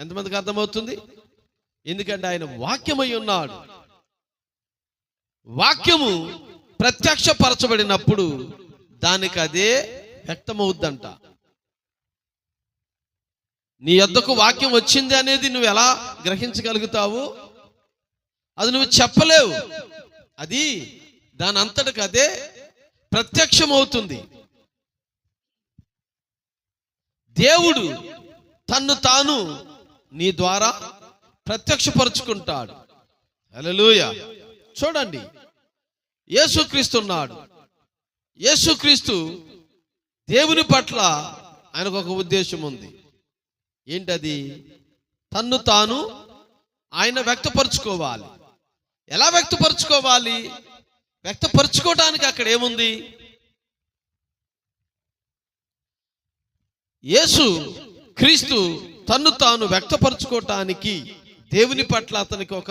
ఎంతమందికి అర్థమవుతుంది? ఎందుకంటే ఆయన వాక్యమై ఉన్నాడు. వాక్యము ప్రత్యక్షపరచబడినప్పుడు దానికి అదే వ్యక్తమవుద్దంట. నీ యొద్దకు వాక్యం వచ్చింది అనేది నువ్వు ఎలా గ్రహించగలుగుతావు? అది నువ్వు చెప్పలేవు. అది దాని అంతటికి అదే ప్రత్యక్షమవుతుంది. దేవుడు తన్ను తాను నీ ద్వారా ప్రత్యక్షపరుచుకుంటాడు. హల్లెలూయా. చూడండి. యేసుక్రీస్తు ఉన్నాడు. యేసుక్రీస్తు దేవుని పట్ల ఆయనకు ఒక ఉద్దేశం ఉంది. ఏంటది? తన్ను తాను ఆయన వ్యక్తపరుచుకోవాలి. ఎలా వ్యక్తపరుచుకోవాలి? వ్యక్తపరుచుకోవడానికి అక్కడ ఏముంది? యేసు క్రీస్తు తన్ను తాను వ్యక్తపరుచుకోవటానికి దేవుని పట్ల అతనికి ఒక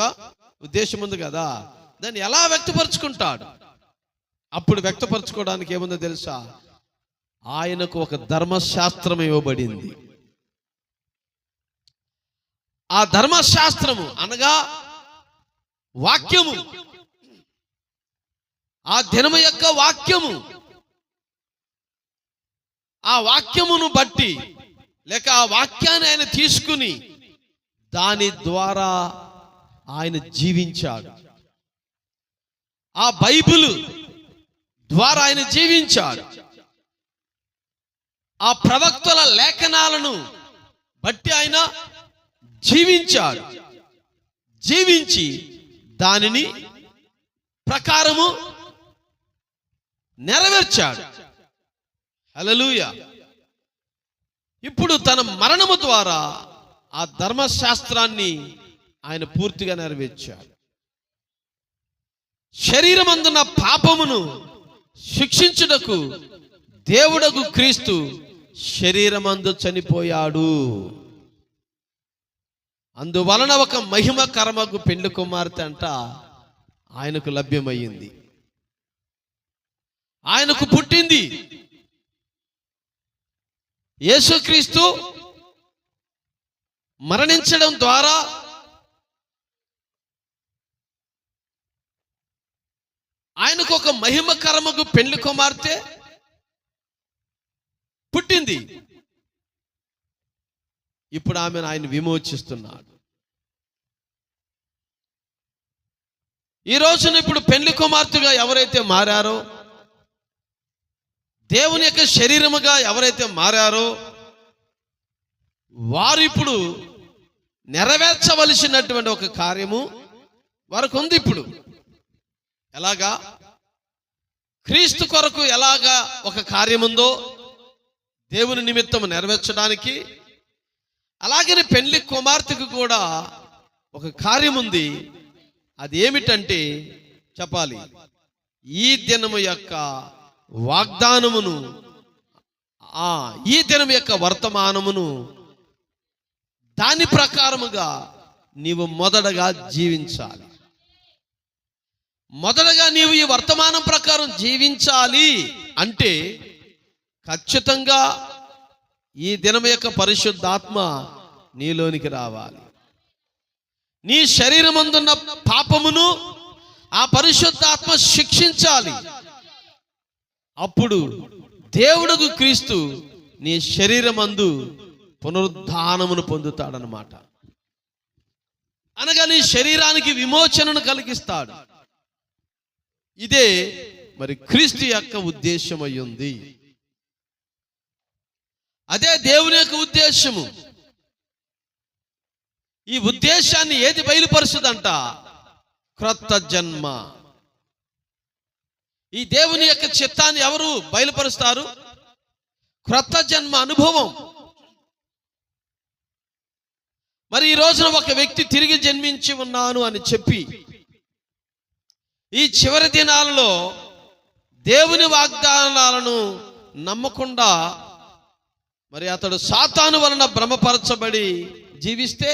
ఉద్దేశం ఉంది కదా. దాన్ని ఎలా వ్యక్తపరుచుకుంటాడు? అప్పుడు వ్యక్తపరచుకోవడానికి ఏముందో తెలుసా? ఆయనకు ఒక ధర్మశాస్త్రం ఇవ్వబడింది. ఆ ధర్మశాస్త్రము అనగా వాక్యము. ఆ దినము యొక్క వాక్యము. ఆ వాక్యమును బట్టి లేక ఆ వాక్యాన్ని ఆయన తీసుకుని దాని ద్వారా ఆయన జీవించాడు. ఆ బైబిల్ ద్వారా ఆయన జీవించాడు. ఆ ప్రవక్తల లేఖనాలను బట్టి ఆయన జీవించాడు. జీవించి దానిని ప్రకారము నెరవేర్చాడు. హలలుయా ఇప్పుడు తన మరణము ద్వారా ఆ ధర్మశాస్త్రాన్ని ఆయన పూర్తిగా నెరవేర్చాడు. శరీరమందున పాపమును శిక్షించుటకు దేవుడకు క్రీస్తు శరీరమందు చనిపోయాడు. అందువలన ఒక మహిమ కర్మకు పెండ్లి కుమార్తె అంట ఆయనకు లభ్యమయ్యింది. ఆయనకు పుట్టింది యేసుక్రీస్తు మరణించడం ద్వారా ఆయనకు ఒక మహిమకరముకు పెళ్ళి కుమార్తె పుట్టింది. ఇప్పుడు ఆమెను ఆయన విమోచిస్తున్నాడు. ఈ రోజున ఇప్పుడు పెళ్ళి కుమార్తెగా ఎవరైతే మారారో దేవుని యొక్క శరీరముగా ఎవరైతే మారారో వారిప్పుడు నెరవేర్చవలసినటువంటి ఒక కార్యము వారికి ఉంది ఇప్పుడు. ఎలాగా? క్రీస్తు కొరకు ఎలాగా ఒక కార్యముందో దేవుని నిమిత్తం నెరవేర్చడానికి అలాగనే పెళ్ళి కుమార్తెకు కూడా ఒక కార్యం ఉంది అది ఏమిటంటే చెప్పాలి ఈ దినము యొక్క వాగ్దానమును ఆ ఈ దినం యొక్క వర్తమానమును దాని ప్రకారముగా నీవు మొదటగా జీవించాలి. మొదటగా నీవు ఈ వర్తమానం ప్రకారం జీవించాలి అంటే ఖచ్చితంగా ఈ దినం యొక్క పరిశుద్ధాత్మ నీలోనికి రావాలి. నీ శరీరమందున్న పాపమును ఆ పరిశుద్ధాత్మ శిక్షించాలి. అప్పుడు దేవుడుకు క్రీస్తు నీ శరీరమందు పునరుద్ధానమును పొందుతాడనమాట అనగా నీ శరీరానికి విమోచనను కలిగిస్తాడు. ఇదే మరి క్రీస్తు యొక్క ఉద్దేశం అయ్యింది అదే దేవుని యొక్క ఉద్దేశము. ఈ ఉద్దేశాన్ని ఏది బయలుపరుస్తుందంట క్రొత్త జన్మ. ఈ దేవుని యొక్క చిత్తాన్ని ఎవరు బయలుపరుస్తారు? క్రొత్త జన్మ అనుభవం. మరి ఈ రోజున ఒక వ్యక్తి తిరిగి జన్మించి ఉన్నాను అని చెప్పి ఈ చివరి దినాలలో దేవుని వాగ్దానాలను నమ్మకుండా మరి అతడు సాతాను వలన భ్రమపరచబడి జీవిస్తే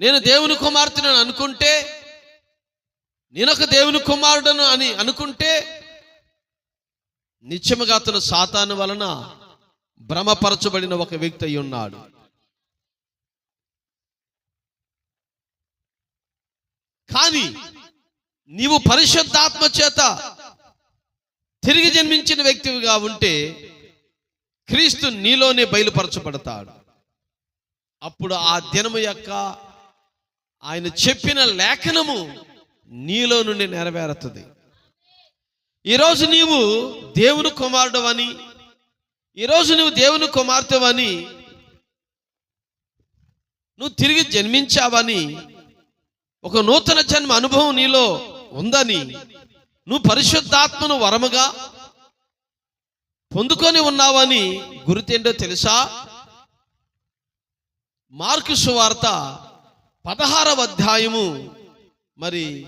నేను దేవుని కుమార్తెను అనుకుంటే నేనొక దేవుని కుమారుడను అని అనుకుంటే నిత్యముగా అతను సాతాను వలన భ్రమపరచబడిన ఒక వ్యక్తి అయి ఉన్నాడు. కానీ నీవు పరిశుద్ధాత్మ చేత తిరిగి జన్మించిన వ్యక్తివిగా ఉంటే క్రీస్తు నీలోనే బయలుపరచబడతాడు. అప్పుడు ఆ దినము యొక్క ఆయన చెప్పిన లేఖనము నీలో నుండి నెరవేరుతుంది. ఈరోజు నీవు దేవుని కుమారుడు అని ఈరోజు నువ్వు దేవుని కుమార్తెవని నువ్వు తిరిగి జన్మించావని ఒక నూతన జన్మ అనుభవం నీలో ఉందని నువ్వు పరిశుద్ధాత్మను వరముగా పొందుకొని ఉన్నావని గుర్తేంటో తెలుసా? మార్కు సువార్త పదహారవ అధ్యాయము మరి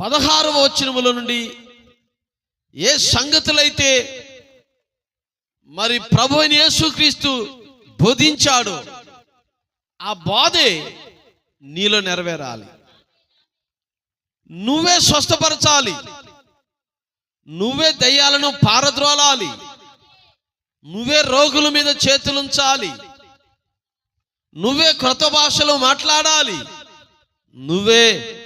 పదహారవ వచనముల నుండి ఏ సంగతులైతే మరి ప్రభు అయిన యేసుక్రీస్తు బోధించాడు ఆ బాధే నీలో నెరవేరాలి. నువ్వే స్వస్థపరచాలి. నువ్వే దయ్యాలను పారద్రోలాలి. నువ్వే రోగుల మీద చేతులుంచాలి. నువ్వే క్రొత్త భాషలో మాట్లాడాలి. నువ్వే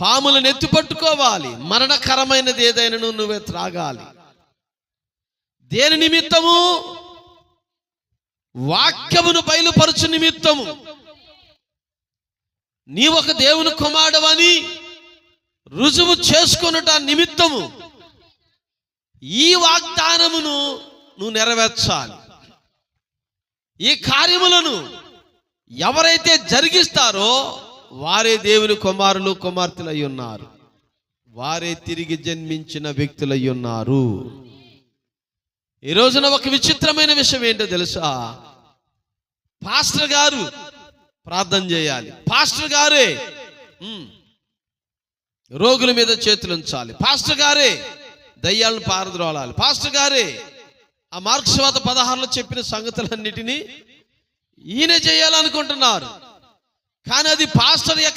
పాములను ఎత్తిపట్టుకోవాలి మరణకరమైనది ఏదైనా నువ్వే త్రాగాలి. దేని నిమిత్తము? వాక్యమును బయలుపరచు నిమిత్తము. నీ ఒక దేవుని కుమారుడవని రుజువు చేసుకొనుట నిమిత్తము. ఈ వాగ్దానమును నువ్వు నెరవేర్చాలి. ఈ కార్యములను ఎవరైతే జరిగిస్తారో వారే దేవుని కుమారులు కుమార్తెలై ఉన్నారు. వారే తిరిగి జన్మించిన వ్యక్తులు ఉన్నారు. ఈ రోజున ఒక విచిత్రమైన విషయం ఏంటో తెలుసా? పాస్టర్ గారు ప్రార్థన చేయాలి. పాస్టర్ గారే రోగుల మీద చేతులు ఉంచాలి. పాస్టర్ గారే దయ్యాలను పారద్రోలాలి. పాస్టర్ గారే ఆ మార్క్స్వాద పదహారులో చెప్పిన సంగతులన్నిటినీ ఈయన చేయాలనుకుంటున్నారు. కానీ అది పాస్టర్ యొక్క